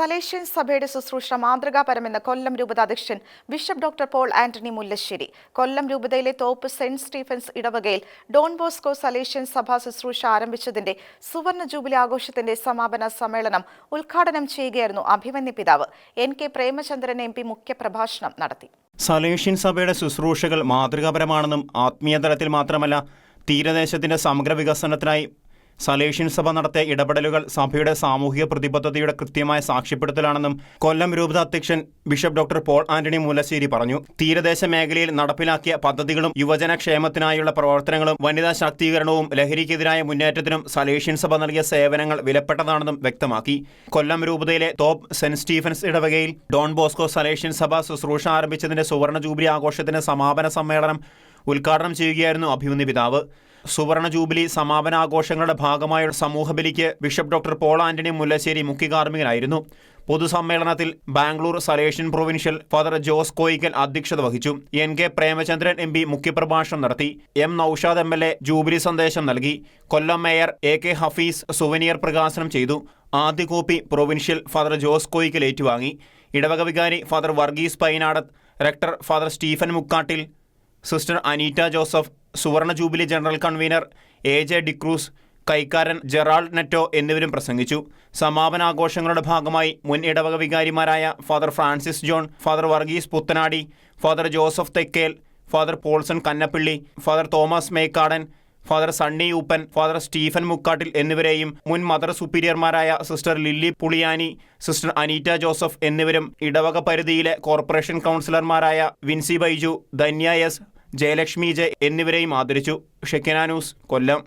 Salesian സഭയുടെ ശുശ്രൂഷ മാതൃകാപരമെന്ന് കൊല്ലം രൂപത അധ്യക്ഷൻ bishop doctor Paul Antony Mullassery. Kollam രൂപതയിലെ തോപ്പ് സെന്റ് സ്റ്റീഫൻസ് ഇടവകയിൽ ഡോൺ ബോസ്കോ സലേഷ്യൻ സഭ ശുശ്രൂഷ ആരംഭിച്ചതിന്റെ സുവർണ ജൂബിലി ആഘോഷത്തിന്റെ സമാപന സമ്മേളനം ഉദ്ഘാടനം ചെയ്യുകയായിരുന്നു അഭിമന്യ പിതാവ്. N K Premachandran M P മുഖ്യപ്രഭാഷണം നടത്തി. സലേഷ്യൻ സഭയുടെ ശുശ്രൂഷകൾ മാതൃകാപരമാണെന്നും ആത്മീയതലത്തിൽ മാത്രമല്ല തീരദേശത്തിന്റെ സമഗ്ര വികസനത്തിനായി സലേഷ്യൻ സഭ നടത്തിയ ഇടപെടലുകൾ സഭയുടെ സാമൂഹിക പ്രതിബദ്ധതയുടെ കൃത്യമായ സാക്ഷ്യപ്പെടുത്തലാണെന്നും കൊല്ലം രൂപത അധ്യക്ഷൻ bishop doctor Paul Antony Moolassery പറഞ്ഞു. തീരദേശ മേഖലയിൽ നടപ്പിലാക്കിയ പദ്ധതികളും യുവജനക്ഷേമത്തിനായുള്ള പ്രവർത്തനങ്ങളും വനിതാ ശാക്തീകരണവും ലഹരിക്കെതിരായ മുന്നേറ്റത്തിനും സലേഷ്യൻ സഭ നൽകിയ സേവനങ്ങൾ വിലപ്പെട്ടതാണെന്നും വ്യക്തമാക്കി. കൊല്ലം രൂപതയിലെ തോപ്പ് സെന്റ് സ്റ്റീഫൻസ് ഇടവകയിൽ ഡോൺ ബോസ്കോ സലേഷ്യൻ സഭ ശുശ്രൂഷ ആരംഭിച്ചതിന്റെ സുവർണ ജൂബിലി ആഘോഷത്തിന്റെ സമാപന സമ്മേളനം ഉദ്ഘാടനം ചെയ്യുകയായിരുന്നു അഭിമന്യ പിതാവ്. സുവർണ ജൂബിലി സമാപനാഘോഷങ്ങളുടെ ഭാഗമായുള്ള സമൂഹബലിക്ക് bishop doctor Paul Antony Mullassery മുഖ്യകാർമ്മികനായിരുന്നു പൊതുസമ്മേളനത്തിൽ Bangalore Salesian provincial father Jose Koickal അധ്യക്ഷത വഹിച്ചു. N K Premachandran M P മുഖ്യപ്രഭാഷണം നടത്തി. M Noushad M L A jubilee സന്ദേശം നൽകി. Kollam mayor A K Hafeez souvenir പ്രകാശനം ചെയ്തു. ആദ്യ copy provincial father Jose Koickal ഏറ്റുവാങ്ങി. ഇടവക വികാരി father Varghese Painadath rector father Stephen Mukkattil sister Aneeta Joseph സുവർണ jubilee general convener A J D'Cruz കൈക്കാരൻ Gerald Netto എന്നിവരും പ്രസംഗിച്ചു. സമാപനാഘോഷങ്ങളുടെ ഭാഗമായി മുൻ ഇടവക വികാരിമാരായ father Francis John father Varghese Puthenadi father Joseph Thekkel father Paulson Kannappilly father Thomas Mekkadan father Sunny Ooppan father Stephen Mukkattil എന്നിവരെയും മുൻ mother സുപ്പീരിയർമാരായ sister lily Puliyani sister Aneeta Joseph എന്നിവരും ഇടവക പരിധിയിലെ കോർപ്പറേഷൻ കൗൺസിലർമാരായ വിൻസി ബൈജു ധന്യ എസ് ജയലക്ഷ്മി ജെ എന്നിവരെയും ആദരിച്ചു. ഷെക്കിന ന്യൂസ് കൊല്ലം.